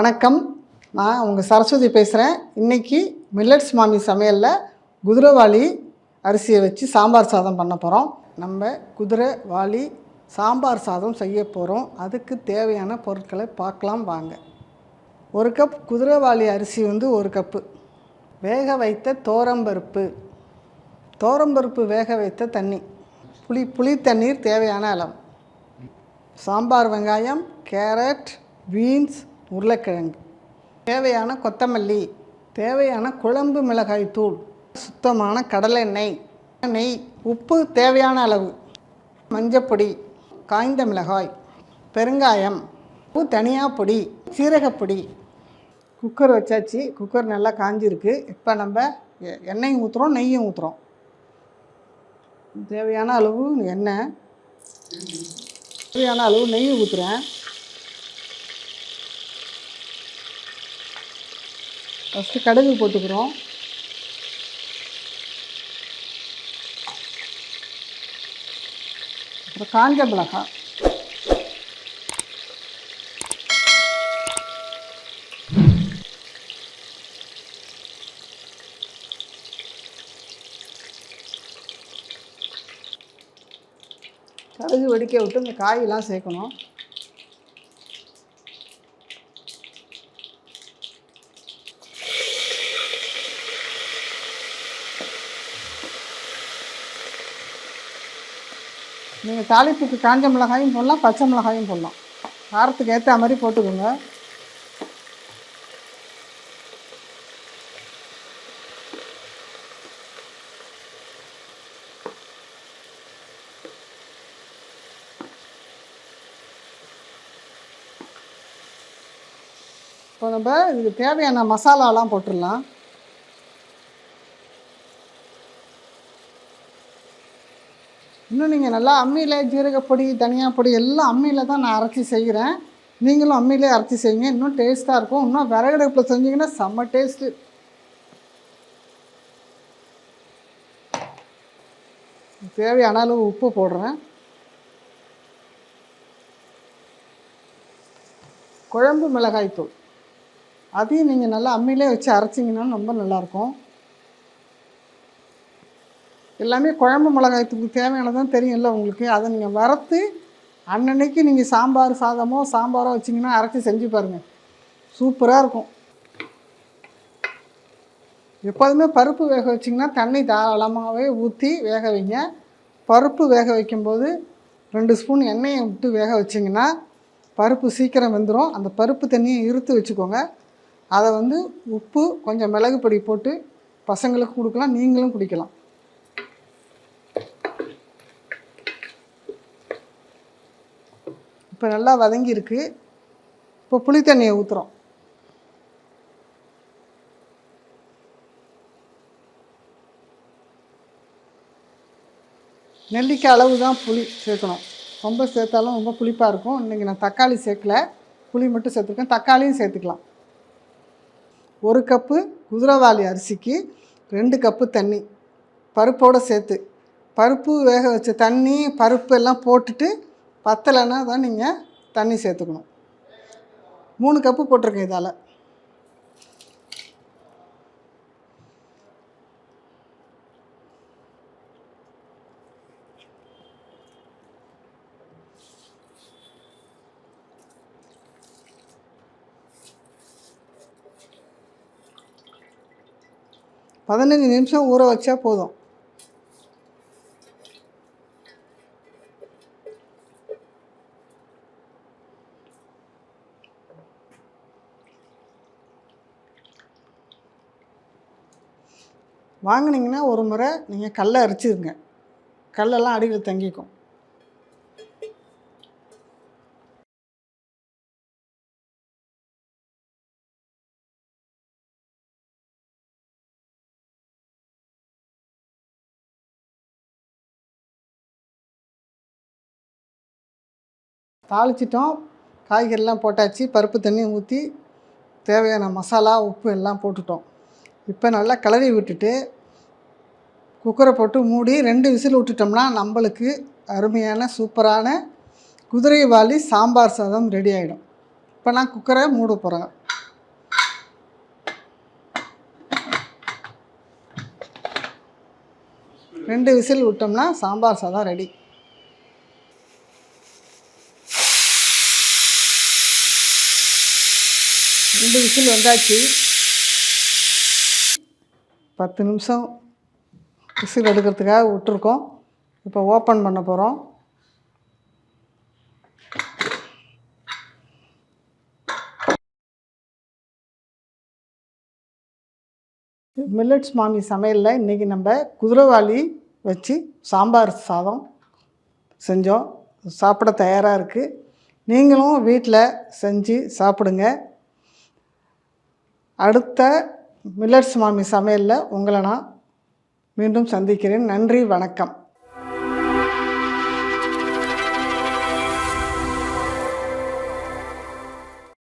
வணக்கம். நான் உங்கள் சரஸ்வதி பேசுகிறேன் இன்றைக்கி மில்லட்ஸ் மாமி சமையலில் குதிரைவாளி அரிசியை வச்சு சாம்பார் சாதம் பண்ண போகிறோம் நம்ம குதிரைவாளி சாம்பார் சாதம் செய்ய போகிறோம் அதுக்கு தேவையான பொருட்களை பார்க்கலாம் வாங்க. ஒரு கப் குதிரைவாளி அரிசி வந்து ஒரு கப்பு. வேக வைத்த தோரம்பருப்பு தோரம்பருப்பு வேக வைத்த தண்ணி. புளி புளி தண்ணீர் தேவையான அளவு. சாம்பார் வெங்காயம் கேரட் பீன்ஸ் உருளைக்கிழங்கு. தேவையான கொத்தமல்லி தேவையான குழம்பு மிளகாய் தூள் சுத்தமான கடலை எண்ணெய் நெய் உப்பு தேவையான அளவு மஞ்சப்பொடி காய்ந்த மிளகாய் பெருங்காயம் உப்பு தனியா பொடி சீரகப்பொடி குக்கர் வச்சாச்சு குக்கர் நல்லா காஞ்சிருக்கு. இப்போ நம்ம எண்ணெயும் ஊற்றுறோம் நெய்யும் ஊற்றுறோம் தேவையான அளவு எண்ணெய் தேவையான அளவு நெய் ஊற்றுறேன் ஃபஸ்ட்டு கடுகு போட்டுக்கிறோம். அப்புறம் காஞ்ச மிளகாய். கடுகு வெடிக்க விட்டு இந்த காயெல்லாம் சேர்க்கணும். நீங்கள் தாளிப்புக்கு காஞ்ச மிளகாயும் போடலாம் பச்சை மிளகாயும் போடலாம். காரத்துக்கு ஏற்ற மாதிரி போட்டுக்கோங்க. இப்போ நம்ம இதுக்கு தேவையான மசாலாலாம் போட்டுடலாம். இன்னும் நீங்கள் நல்லா அம்மியில் ஜீரகப்பொடி தனியாக பொடி எல்லாம் அம்மியில் தான் நான் அரைச்சி செய்கிறேன். நீங்களும் அம்மியிலே அரைச்சி செய்யுங்க. இன்னும் டேஸ்ட்டாக இருக்கும். இன்னும் விறகடுப்பில் செஞ்சீங்கன்னா செம்ம டேஸ்ட்டு. தேவையான அளவு உப்பு போடுறேன். குழம்பு மிளகாய் தூள் அதையும் நீங்கள் நல்லா அம்மியிலே வச்சு அரைச்சிங்கன்னா ரொம்ப நல்லாயிருக்கும் எல்லாமே குழம்பு மிளகாயத்துக்கு தேவையானதான் தெரியும்ல உங்களுக்கு. அதை நீங்கள் வறுத்து அன்னன்னைக்கு நீங்கள் சாம்பார் சாதமோ சாம்பாரோ வச்சிங்கன்னா அரைச்சி செஞ்சு பாருங்கள் சூப்பராக இருக்கும். எப்போதுமே பருப்பு வேக வச்சிங்கன்னா தண்ணி தாராளமாகவே ஊற்றி வேக வைங்க. பருப்பு வேக வைக்கும்போது ரெண்டு ஸ்பூன் எண்ணெயை விட்டு வேக வச்சிங்கன்னா பருப்பு சீக்கிரம் வெந்துடும் அந்த பருப்பு தண்ணியை இருத்து வச்சுக்கோங்க. அதை வந்து உப்பு கொஞ்சம் மிளகு பொடி போட்டு பசங்களுக்கு கொடுக்கலாம் நீங்களும் குடிக்கலாம். இப்போ நல்லா வதங்கியிருக்கு. இப்போ புளி தண்ணியை ஊற்றுறோம் நெல்லிக்காய் அளவு தான் புளி சேர்க்கணும். ரொம்ப சேர்த்தாலும் ரொம்ப புளிப்பாக இருக்கும். இன்றைக்கி நான் தக்காளி சேர்க்கல. புளி மட்டும் சேர்த்துருக்கேன். தக்காளியும் சேர்த்துக்கலாம். ஒரு கப்பு குதிரைவாளி அரிசிக்கு ரெண்டு கப்பு தண்ணி. பருப்போடு சேர்த்து. பருப்பு வேக வச்ச தண்ணி பருப்பு எல்லாம் போட்டுட்டு பத்தலைன்னா தான் நீங்கள் தண்ணி சேர்த்துக்கணும். மூணு கப்பு போட்டிருக்கேன் இதால். பதினஞ்சு நிமிஷம் ஊற வச்சா போதும். வாங்கினீங்கன்னா ஒரு முறை நீங்கள் கல்லை அரிச்சிருங்க. கல்லெல்லாம் அடியில் தங்கிக்கும். தாளிச்சிட்டோம். காய்கறிலாம் போட்டாச்சு. பருப்பு தண்ணி ஊற்றி தேவையான மசாலா உப்பு எல்லாம் போட்டுட்டோம். இப்போ நல்லா கிளறி விட்டுட்டு குக்கரை போட்டு மூடி ரெண்டு விசில் விட்டுட்டோம்னா நம்மளுக்கு அருமையான சூப்பரான குதிரை வாலி சாம்பார் சாதம் ரெடி ஆகிடும் இப்போ நான் குக்கரை மூட போகிறேன் ரெண்டு விசில் விட்டோம்னா சாம்பார் சாதம் ரெடி ரெண்டு விசில் வந்தாச்சு. பத்து நிமிஷம் விசில் எடுக்கிறதுக்காக விட்டுருக்கோம். இப்போ ஓப்பன் பண்ண போகிறோம் மில்லட்ஸ் மாமி சமையலில் இன்றைக்கி நம்ம குதிரைவாளி வச்சு சாம்பார் சாதம் செஞ்சோம். சாப்பிட தயாராக இருக்குது நீங்களும் வீட்டில் செஞ்சு சாப்பிடுங்க. அடுத்த மில்லர் சுவாமி சமையலில் உங்களை நான் மீண்டும் சந்திக்கிறேன். நன்றி வணக்கம்.